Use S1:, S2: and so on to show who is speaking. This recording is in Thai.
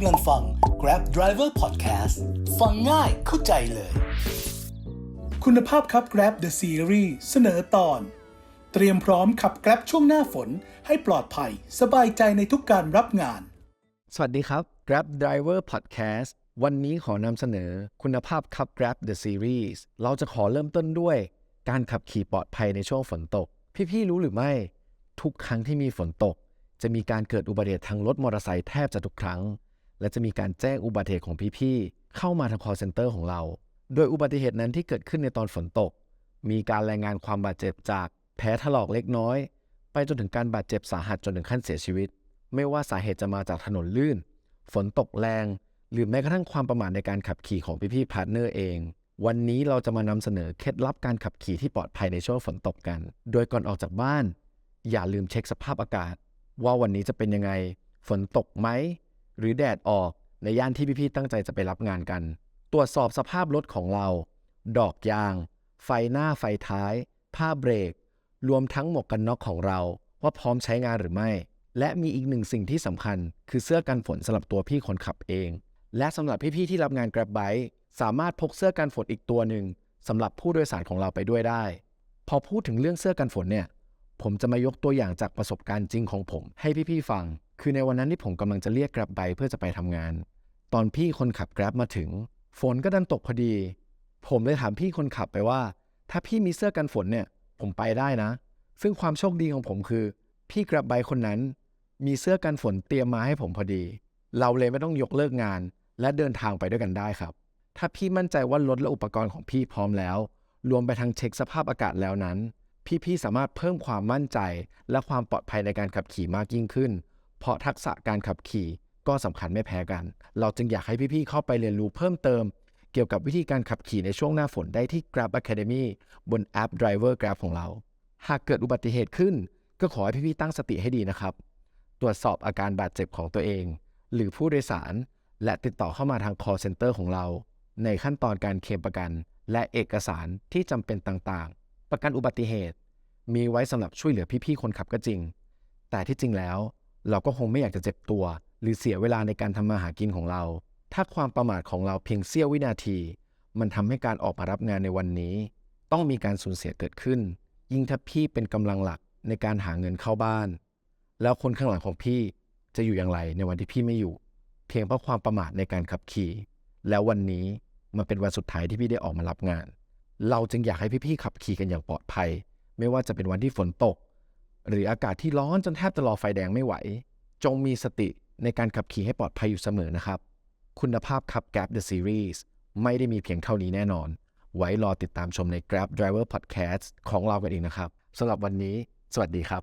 S1: ำลังฟัง Grab Driver Podcast ฟังง่ายเข้าใจเลย คุณภาพครับ Grab The Series เสนอตอน เตรียมพร้อมขับ Grab ช่วงหน้าฝนให้ปลอดภัย สบายใจในทุกการรับงาน
S2: สวัสดีครับ Grab Driver Podcast วันนี้ขอนำเสนอคุณภาพขับ Grab The Series เราจะขอเริ่มต้นด้วย การขับขี่ปลอดภัยในช่วงฝนตก พี่ๆรู้หรือไม่ ทุกครั้งที่มีฝนตกจะมีการเกิดอุบัติเหตุทางรถมอเตอร์ไซค์แทบจะทุกครั้ง และจะมีการแจ้งอุบัติเหตุของพี่ๆเข้ามาทาง call center ของเรา โดยอุบัติเหตุนั้นที่เกิดขึ้นในตอนฝนตก มีการรายงานความบาดเจ็บจากแผลถลอกเล็กน้อย ไปจนถึงการบาดเจ็บสาหัสจนถึงขั้นเสียชีวิต ไม่ว่าสาเหตุจะมาจากถนนลื่น ฝนตกแรง หรือแม้กระทั่งความประมาทในการขับขี่ของพี่ๆพาร์ทเนอร์เองวันนี้เราจะมานำเสนอเคล็ดลับการขับขี่ที่ปลอดภัยในช่วงฝนตกกัน โดยก่อนออกจากบ้าน อย่าลืมเช็คสภาพอากาศ ว่าวันนี้จะเป็นยังไง ฝนตกไหม หรือแดดออกในย่านที่พี่ๆตั้งใจจะไปรับงานกัน ตรวจสอบสภาพรถของเรา ดอกยาง ไฟหน้าไฟท้าย ผ้าเบรก รวมทั้งหมวกกันน็อกของเราว่าพร้อมใช้งานหรือไม่ และมีอีกหนึ่งสิ่งที่สำคัญ คือเสื้อกันฝนสำหรับตัวพี่คนขับเอง และสำหรับพี่ๆที่รับงาน Grab Bike สามารถพกเสื้อกันฝนอีกตัวหนึ่งสำหรับผู้โดยสารของเราไปด้วยได้ พอพูดถึงเรื่องเสื้อกันฝนเนี่ย ผมจะมายกตัวอย่างจากประสบการณ์จริงของผมให้พี่ๆฟัง คือในวันนั้นที่ผมกำลังจะเรียก Grab Bike เพื่อจะไปทำงาน ตอนพี่คนขับ Grab มาถึง ฝนก็ดันตกพอดี ผมเลยถามพี่คนขับไปว่า ถ้าพี่มีเสื้อกันฝนเนี่ย ผมไปได้นะ ซึ่งความโชคดีของผมคือ พี่ Grab Bike คนนั้น มีเสื้อกันฝนเตรียมมาให้ผมพอดี เราเลยไม่ต้องยกเลิกงาน และเดินทางไปด้วยกันได้ครับ ถ้าพี่มั่นใจว่ารถและอุปกรณ์ของพี่พร้อมแล้ว รวมไปทั้งเช็คสภาพอากาศแล้วนั้น พี่ๆสามารถเพิ่มความมั่นใจ และความปลอดภัยในการขับขี่มากยิ่งขึ้น เพราะทักษะการขับขี่ก็สำคัญไม่แพ้กัน เราจึงอยากให้พี่ๆเข้าไปเรียนรู้เพิ่มเติม เกี่ยวกับวิธีการขับขี่ในช่วงหน้าฝนได้ที่ Grab Academy บนแอป Driver Grab ของเรา หากเกิดอุบัติเหตุขึ้น ก็ขอให้พี่ๆตั้งสติให้ดีนะครับ ตรวจสอบอาการบาดเจ็บของตัวเอง หรือผู้โดยสาร และติดต่อเข้ามาทาง call center ของเรา ในขั้นตอนการเคลมประกัน และเอกสารที่จำเป็นต่างๆ ประกันอุบัติเหตุ มีไว้สำหรับช่วยเหลือพี่ๆคนขับก็จริง แต่ที่จริงแล้ว เราก็คงไม่อยากจะเจ็บตัว หรือเสียเวลาในการทำมาหากินของเรา ถ้าความประมาทของเราเพียงเสี้ยววินาที มันทำให้การออกมารับงานในวันนี้ ต้องมีการสูญเสียเกิดขึ้น ยิ่งถ้าพี่เป็นกำลังหลักในการหาเงินเข้าบ้าน แล้วคนข้างหลังของพี่จะอยู่อย่างไรในวันที่พี่ไม่อยู่ เพียงเพราะความประมาทในการขับขี่ แล้ววันนี้มันเป็นวันสุดท้ายที่พี่ได้ออกมารับงาน เราจึงอยากให้พี่ๆขับขี่กันอย่างปลอดภัย ไม่ว่าจะเป็นวันที่ฝนตก หรืออากาศที่ร้อนจนแทบจะรอไฟแดงไม่ไหว จงมีสติในการขับขี่ให้ปลอดภัยอยู่เสมอนะครับ คุณภาพขับ Grab The Series ไม่ได้มีเพียงเท่านี้แน่นอน ไว้รอติดตามชมใน Grab Driver Podcast ของเรากันอีกนะครับสำหรับวันนี้ สวัสดีครับ